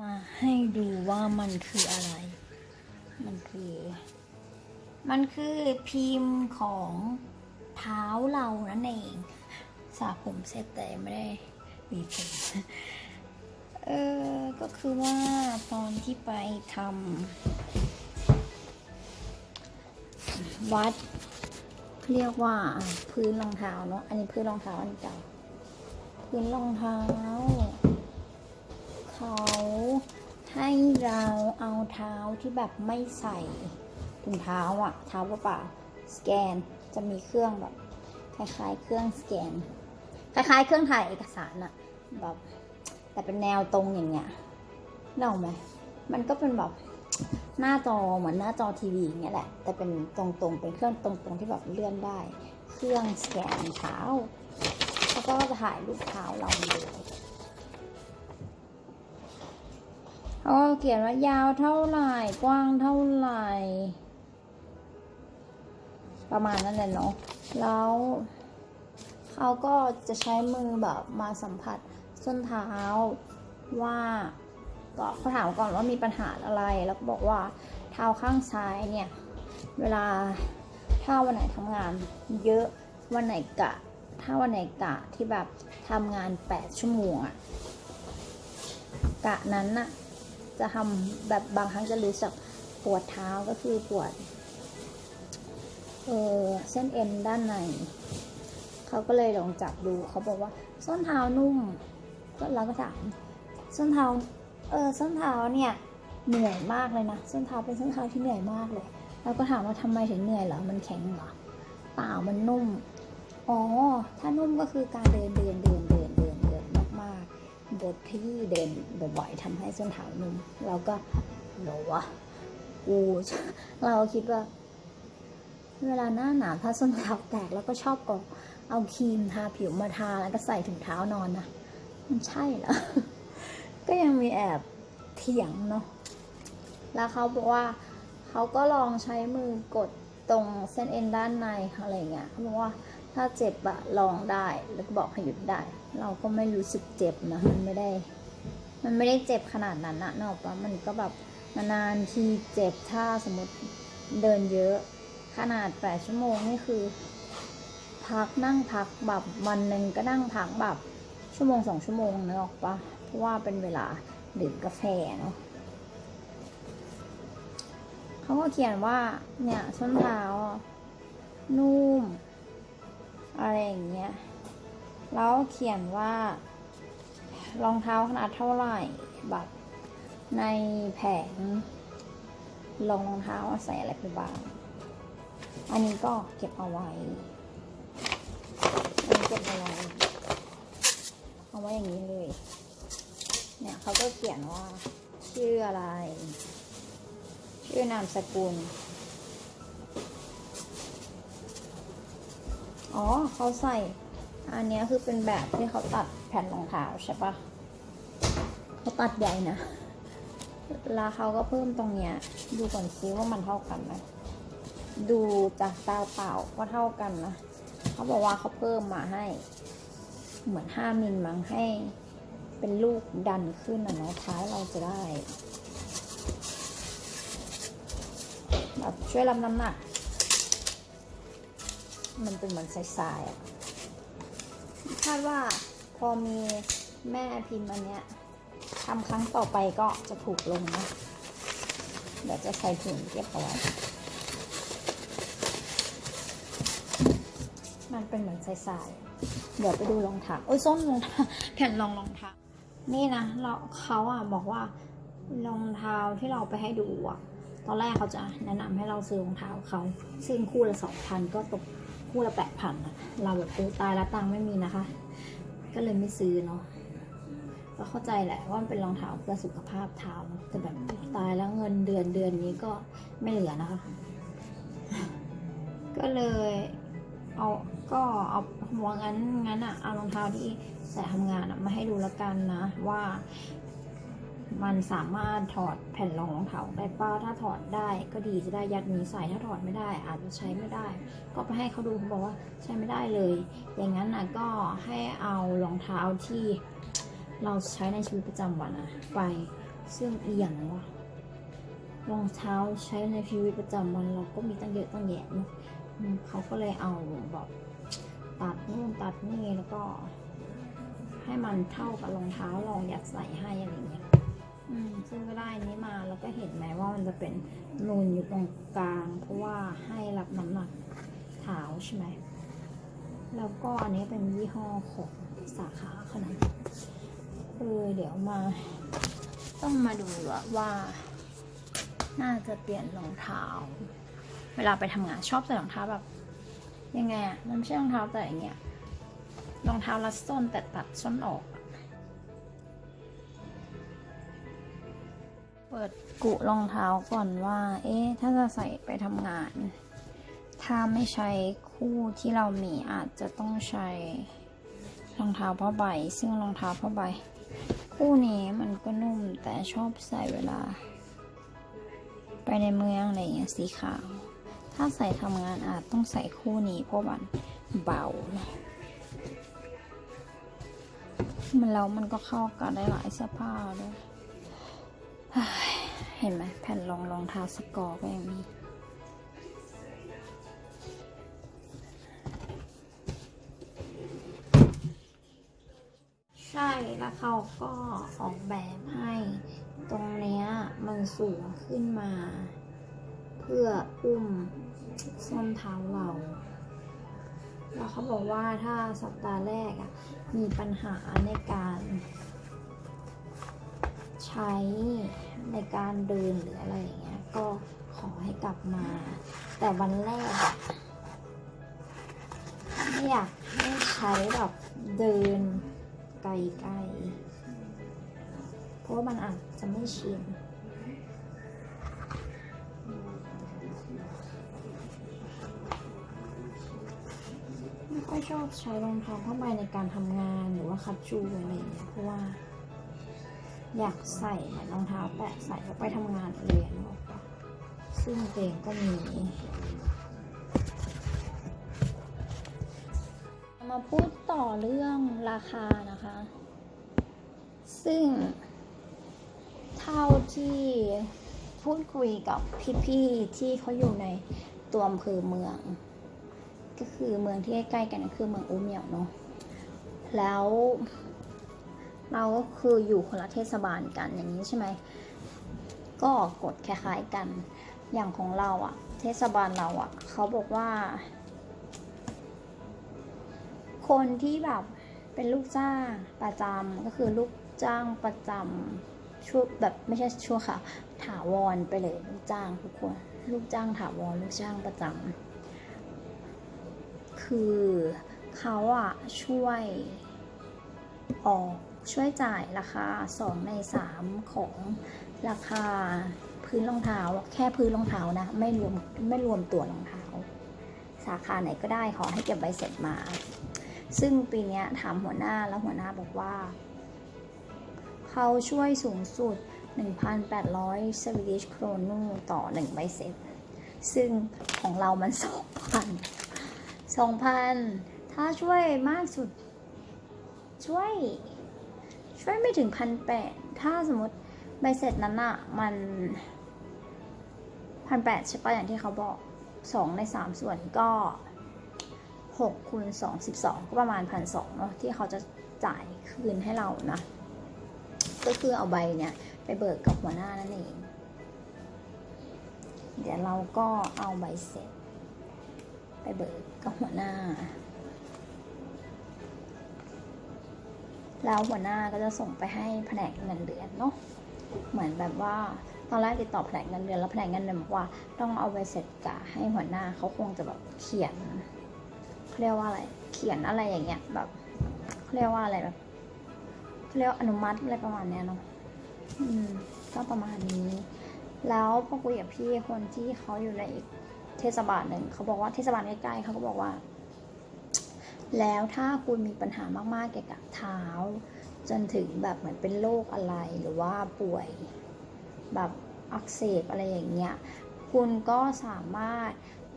มาให้ดูว่ามันคืออะไร มันคือ มันคือพิมพ์ของเท้าเรานั่นเองสระผมเสร็จแต่ไม่ได้หวีผมเออก็คือว่าตอนที่ไปทำวัดเรียกว่าพื้นรองเท้าเนาะอันนี้พื้นรองเท้าอันเก่าพื้นรองเท้า เขาให้เราเอาเท้าที่แบบไม่ใส่ถุงเท้าอะเท้าเปล่าสแกนจะมีเครื่องแบบคล้ายๆ เครื่องสแกน คล้ายๆ เครื่องถ่ายเอกสารอะแบบแต่เป็นแนวตรงอย่างเงี้ยเน่าไหมมันก็เป็นแบบหน้าจอเหมือนหน้าจอทีวีอย่างเงี้ยแหละ แต่เป็นตรงๆเป็นเครื่องตรงๆที่แบบเลื่อนได้ เครื่องสแกนเท้าแล้วก็จะถ่ายรูปเท้าเราเลย เขาก็เขียนว่ายาวเท่าไหร่กว้างเท่าไหร่ ประมาณนั้นแหละเนาะแล้วเขาก็จะใช้มือแบบมาสัมผัสส้นเท้าว่าก็เขาถามก่อนว่ามีปัญหาอะไร แล้วก็บอกว่าเท้าข้างซ้ายเนี่ย เวลาถ้าวันไหนทำงาน เยอะวันไหนกะ ถ้าวันไหนกะที่แบบทำงาน 8 ชั่วโมงอะกะนั้นน่ะ จะทำแบบบางครั้งจะรู้สึกปวดเท้าก็คือปวดเออเส้นเอ็นด้านในเขาก็เลยลองจับดูเขาบอกว่า ส้นเท้านุ่ม ก็เราก็ถามส้นเท้าเออส้นเท้าเนี่ยเหนื่อยมากเลยนะส้นเท้าเป็นส้นเท้าที่เหนื่อยมากเลยเราก็ถามว่าทำไมถึงเหนื่อยเหรอมันแข็งเหรอเปล่ามันนุ่มอ๋อถ้านุ่มก็คือการเดินเดินเดิน บทที่เดินบ่อยๆทำให้ส้นเท้านุ่มเราก็หรอวะกูเราคิดว่า เวลาหน้าหนาวถ้าส้นเท้าแตกแล้วก็ชอบเอาเอาครีมทาผิวมาทาแล้วก็ใส่ถุงเท้านอนนะมันใช่เหรอ ก็ยังมีแอบเถียงเนาะแล้วเขาบอกว่าเขาก็ลองใช้มือกดตรงเส้นเอ็นด้านในอะไรเงี้ยเขาบอกว่า ถ้าเจ็บอะลองได้แล้วก็บอกให้หยุดได้ เราก็ไม่รู้สึกเจ็บนะมันไม่ได้ มันไม่ได้เจ็บขนาดนั้นนะนออกปะมันก็แบบนานๆทีเจ็บถ้าสมมติเดินเยอะขนาดแปดชั่วโมงนี่คือ พักนั่งพักแบบวันหนึ่งก็นั่งพักแบบชั่วโมงสองชั่วโมงนึกออกปะเพราะว่าเป็นเวลาดื่มกาแฟเนาะเขาก็เขียนว่าเนี่ยส้นเท้านุ่ม อะไรอย่างเงี้ย แล้วเขียนว่ารองเท้าขนาดเท่าไหร่แบบในแผงรองรองเท้าใส่อะไรไปบ้าง อันนี้ก็เก็บเอาไว้ อันนี้เก็บเอาไว้ เอาไว้อย่างนี้เลย เนี่ยเขาก็เขียนว่าชื่ออะไร ชื่อนามสกุล อ๋อเขาใส่ อันนี้คือเป็นแบบที่เขาตัดแผ่นรองเท้าใช่ปะเขาตัดใหญ่นะแล้วเขาก็เพิ่มตรงเนี้ย ดูก่อนซิว่ามันเท่ากันไหมดูจากตาเปล่าว่าเท่ากันนะเขาบอกว่าเขาเพิ่มมาให้ เหมือนห้ามิลมั้งให้ เป็นลูกดันขึ้นนะเนาะท้ายเราจะได้ แบบช่วยรับน้ำหนัก มันเป็นเหมือนทรายๆคาดว่าพอมีแม่พิมพ์อันเนี้ยทำครั้งต่อไปก็จะถูกลงนะเดี๋ยวจะใส่ถุงเก็บเอาไว้มันเป็นเหมือนทรายๆเดี๋ยวไปดูรองเท้าโอ้ยส้นรองเท้าแผ่นรองรองเท้านี่นะเราเขาอะบอกว่ารองเท้าที่เราไปให้ดูอะ ตอนแรกเขาจะแนะนำให้เราซื้อรองเท้าเขาซึ่งคู่ละสองพันก็ตก คู่ละแปดพันอะเราแบบโอ้ตายแล้วตังค์ไม่มีนะคะ ก็เลยไม่ซื้อเนาะก็เข้าใจแหละว่ามันเป็นรองเท้าเพื่อสุขภาพเท้าเนอะแต่แบบตายแล้วเงินเดือนเดือนนี้ก็ไม่เหลือนะคะ ก็เลยเอาก็เอาว่างั้นงั้นอะเอารองเท้าที่ใส่ทำงานอะมาให้ดูแล้วกันนะว่า มันสามารถถอดแผ่นรองรองเท้าได้ป้าถ้าถอดได้ก็ดีจะได้ยัดนี้ใส่ถ้าถอดไม่ได้ อาจจะใช้ไม่ได้ ก็ไปให้เขาดูเขาบอกว่าใช้ไม่ได้เลย อย่างนั้นนะก็ให้เอารองเท้าที่เราใช้ในชีวิตประจำวันอะไปซึ่งอีหยังวะรองเท้าใช้ในชีวิตประจำวันเราก็มีตั้งเยอะตั้งแยะเนอะเขาก็เลยเอาแบบตัดนู่นตัดนี่แล้วก็ ให้มันเท่ากับรองเท้าลองอยากใส่ให้ ก็ได้อันนี้มาแล้วก็เห็นไหมว่ามันจะเป็นนูนอยู่ตรงกลาง เพราะว่าให้รับน้ำหนักเท้าใช่ไหมแล้วก็อันนี้เป็นยี่ห้อของสาขาขนาดเออเดี๋ยวมา ต้องมาดูว่า น่าจะเปลี่ยนรองเท้า เวลาไปทำงานชอบใส่รองเท้าแบบยังไงอะมันไม่ใช่รองเท้าแต่อย่างเงี้ยรองเท้ารัดส้นแต่ตัดส้นออก เปิดกุรองเท้าก่อนว่า เอ๊ะ ถ้าจะใส่ไปทำงาน ถ้าไม่ใช้คู่ที่เรามีอาจจะต้องใช้รองเท้าผ้าใบ ซึ่งรองเท้าผ้าใบ คู่นี้มันก็นุ่มแต่ชอบใส่เวลา ไปในเมืองอะไรอย่างเงี้ยสีขาว ถ้าใส่ทำงานอาจต้องใส่คู่นี้เพราะมันเบาเนอะมันแล้วมันก็เข้ากันได้หลายเสื้อผ้าด้วย เห็นไหมแผ่นรองรองเท้าสกอร์ก็ยังมีใช่ แล้วเขาก็ออกแบบให้ตรงเนี้ยมันสูงขึ้นมา เพื่ออุ้มส้นเท้าเรา แล้วเขาบอกว่าถ้าสัปดาห์แรกอะมีปัญหาในการ ใช้ในการเดินหรืออะไรอย่างเงี้ยก็ขอให้กลับมา แต่วันแรกไม่อยากให้ใช้แบบเดินไกลๆเพราะว่ามันอาจจะไม่ชินไม่ค่อยชอบใช้รองเท้าผ้าใบในการทำงานหรือว่าคัดชูอะไรอย่างเงี้ยเพราะว่า อยากใส่เหมือนรองเท้าแตะใส่แล้วไปทำงานเรียนออกปะซึ่งเองก็มี มาพูดต่อเรื่องราคานะคะ ซึ่ง เท่าที่พูดคุยกับพี่ๆที่เขาอยู่ในตัวอำเภอเมือง ก็คือเมืองที่ใกล้ๆกันคือเมืองอูเมียวเนาะแล้ว เราก็คืออยู่คนละเทศบาลกันอย่างนี้ใช่ไหม ก็กฎคล้ายๆกัน อย่างของเราอะเทศบาลเราอะเขาบอกว่า คนที่แบบเป็นลูกจ้างประจำก็คือลูกจ้างประจำชั่วแบบไม่ใช่ชั่วค่ะ ถาวรไปเลยลูกจ้างทุกคน ลูกจ้างถาวรลูกจ้างประจำคือเขาอะช่วยออก ช่วยจ่ายราคา 2 ใน 3 ของราคาพื้นรองเท้า แค่พื้นรองเท้านะ ไม่รวมไม่รวมตัวรองเท้า สาขาไหนก็ได้ขอให้เก็บใบเสร็จมา ซึ่งปีนี้ถามหัวหน้าแล้วหัวหน้าบอกว่า เขาช่วยสูงสุด 1,800สวีดิชโครนูต่อ 1 ใบเสร็จ ซึ่งของเรามัน 2,000 2,000 ถ้าช่วยมากสุดช่วย ช่วยไม่ถึงพันแปดถ้าสมมติใบเสร็จนั้นอะมันพันแปดใช่ปะอย่างที่เขาบอกสองในสามส่วนก็หกคูณสองสิบสองก็ประมาณพันสองเนาะที่เขาจะจ่ายคืนให้เรานะ ก็คือเอาใบเนี่ยไปเบิกกับหัวหน้านั่นเอง เดี๋ยวเราก็เอาใบเสร็จ ไปเบิกกับหัวหน้า แล้วหัวหน้าก็จะส่งไปให้แผนกเงินเดือนเนาะเหมือนแบบว่าตอนแรกติดต่อแผนกเงินเดือนแล้วแผนกเงินเดือนบอกว่าต้องเอาใบเสร็จกะให้หัวหน้าเขาคงจะแบบเขียนเขาเรียกว่าอะไรเขียนอะไรอย่างเงี้ยแบบเขาเรียกว่าอะไรแบบเขาเรียกอนุมัติอะไรประมาณเนี้ยเนาะอืมก็ประมาณนี้ แล้วพอคุยกับพี่คนที่เขาอยู่ในอีกเทศบาลหนึ่งเขาบอกว่าเทศบาลใกล้ๆเขาก็บอกว่า แล้วถ้าคุณมีปัญหามากๆเกี่ยวกับเท้า จนถึงแบบเหมือนเป็นโรคอะไรหรือว่าป่วยแบบอักเสบอะไรอย่างเงี้ย คุณก็สามารถ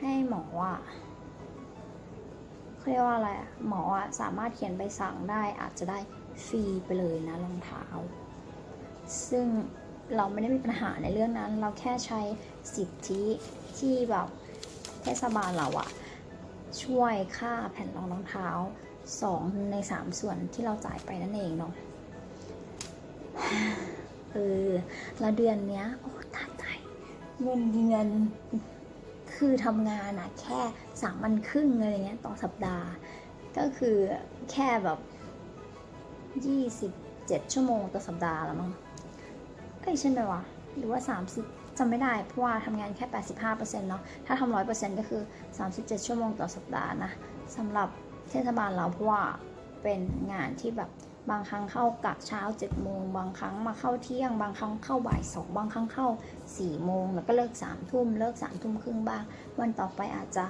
ให้หมออะเรียกว่าอะไรหมออะสามารถเขียนใบสั่งได้อาจจะได้ฟรีไปเลยนะรองเท้า ซึ่งเราไม่ได้มีปัญหาในเรื่องนั้น เราแค่ใช้สิทธิที่แบบเทศบาลเราอะ ช่วยค่าแผ่นรองรองเท้าสองในสามส่วนที่เราจ่ายไปนั่นเองเนาะเออแล้วเดือนเนี้ย โอ้ตายตายเงินเดือนคือทำงานอะแค่สามวันครึ่งอะไรเงี้ยต่อสัปดาห์ ก็คือแค่แบบยี่สิบเจ็ดชั่วโมงต่อสัปดาห์แล้วมั้งเอ้ยใช่ไหมวะ หรือว่า30 จำไม่ได้เพราะว่าทำงานแค่ 85%เนาะถ้าทำ100%ก็คือ 37 ชั่วโมงต่อสัปดาห์นะสำหรับเทศบาลเราเพราะว่าเป็นงานที่แบบบางครั้งเข้ากะเช้า7โมงบางครั้งมาเข้าเที่ยง บางครั้งเข้าบ่าย2บางครั้งเข้า4โมงแล้วก็เลิก3ทุ่มเลิก3ทุ่มครึ่งบ้าง วันต่อไปอาจจะ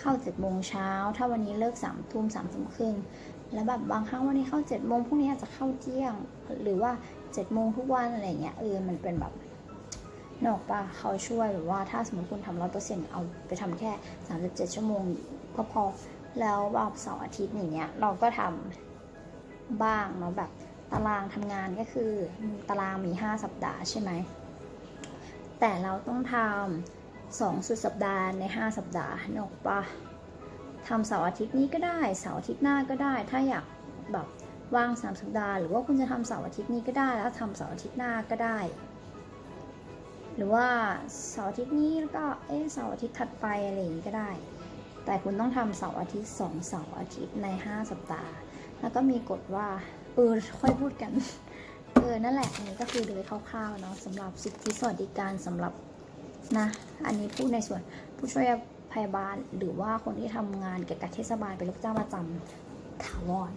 เข้า7โมงเช้าถ้าวันนี้เลิก3ทุ่ม3ทุ่มครึ่งแล้วแบบบางครั้งวันนี้เข้า7โมงพรุ่งนี้อาจจะเข้าเที่ยง หรือว่า7โมงทุกวันอะไรเงี้ยเออมันเป็นแบบ นอกปะเขาช่วยแบบว่าถ้าสมมติคุณทำร้อยเปอร์เซ็นต์เอาไปทำแค่สามสิบเจ็ดชั่วโมงก็พอแล้วแบบเสาร์อาทิตย์อย่างเงี้ยเราก็ทำบ้างเนาะแบบตารางทำงานก็คือตารางมีห้าสัปดาห์ใช่ไหมแต่เราต้องทำสองสุดสัปดาห์ในห้าสัปดาห์นอกปะทำเสาร์อาทิตย์นี้ก็ได้เสาร์อาทิตย์หน้าก็ได้ ถ้าอยากแบบว่างสามสัปดาห์ หรือว่าคุณจะทำเสาร์อาทิตย์นี้ก็ได้แล้วทำเสาร์อาทิตย์หน้าก็ได้ รือว่าเสาร์อาทิตย์นี้แล้วก็เอ๊ะเสาร์อาทิตย์ถัดไปอะไรอย่างนี้ก็ได้ แต่คุณต้องทำเสาร์อาทิตย์สองเสาร์อาทิตย์ใน 5 สัปดาห์ แล้วก็มีกฎว่าเออค่อยพูดกันเออนั่นแหละอันนี้ก็คือโดยคร่าวๆเนาะสำหรับสิทธิสวัสดิการสำหรับนะ อันนี้พูดในส่วนผู้ช่วยพยาบาลหรือว่าคนที่ทำงานเกี่ยวกับเทศบาลเป็นลูกจ้างประจำถาวร